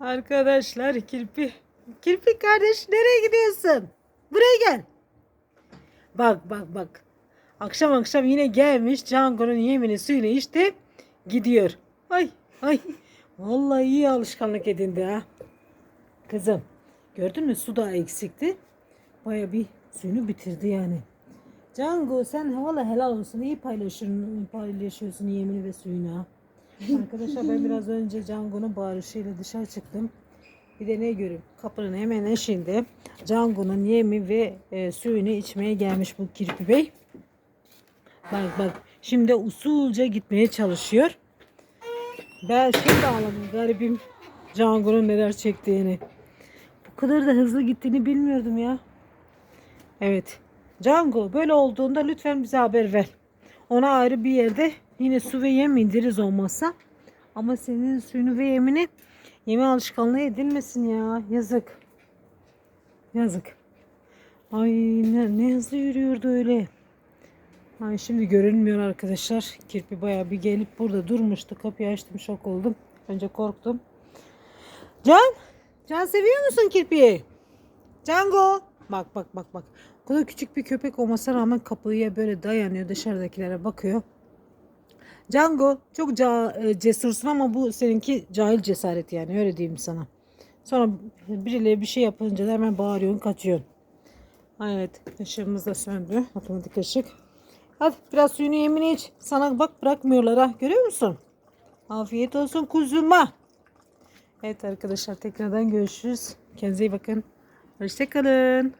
Arkadaşlar kirpi. Kirpi kardeş nereye gidiyorsun? Buraya gel. Bak bak bak. Akşam akşam yine gelmiş Cango'nun yemini suyunu işte gidiyor. Ay ay. Vallahi iyi alışkanlık edindi ha. Kızım gördün mü su da eksikti. Baya bir suyunu bitirdi yani. Cango sen valla helal olsun. iyi paylaşıyorsun, paylaşıyorsun yemini ve suyunu ha. Arkadaşlar ben biraz önce Cango'nun bağırışıyla dışarı çıktım. Bir de ne görüyorum? Kapının hemen eşiğinde Cango'nun yemi ve e, suyunu içmeye gelmiş bu Kirpi Bey. Bak bak şimdi usulca gitmeye çalışıyor. Ben şimdi anladım garibim Cango'nun neler çektiğini. Bu kadar da hızlı gittiğini bilmiyordum ya. Evet. Cango böyle olduğunda lütfen bize haber ver. Ona ayrı bir yerde yine su ve yem indiririz olmazsa. Ama senin suyunu ve yemini yeme alışkanlığı edinmesin ya. Yazık. Yazık. Ay ne, ne hızlı yürüyordu öyle. Ay şimdi görünmüyor arkadaşlar. Kirpi bayağı bir gelip burada durmuştu. Kapıyı açtım şok oldum. Önce korktum. Can! Can seviyor musun kirpiyi? Cango! Bak bak bak bak. O kadar küçük bir köpek olmasına rağmen kapıya böyle dayanıyor. Dışarıdakilere bakıyor. Django çok ca- e, cesursun ama bu seninki cahil cesaret yani öyle diyeyim sana. Sonra birileri bir şey yapınca da hemen bağırıyorsun kaçıyorsun. Evet ışığımız da söndü. Otomatik ışık. Hadi biraz suyunu yemini iç. Sana bak bırakmıyorlar ha görüyor musun? Afiyet olsun kuzuma. Evet arkadaşlar tekrardan görüşürüz. Kendinize iyi bakın. Hoşçakalın.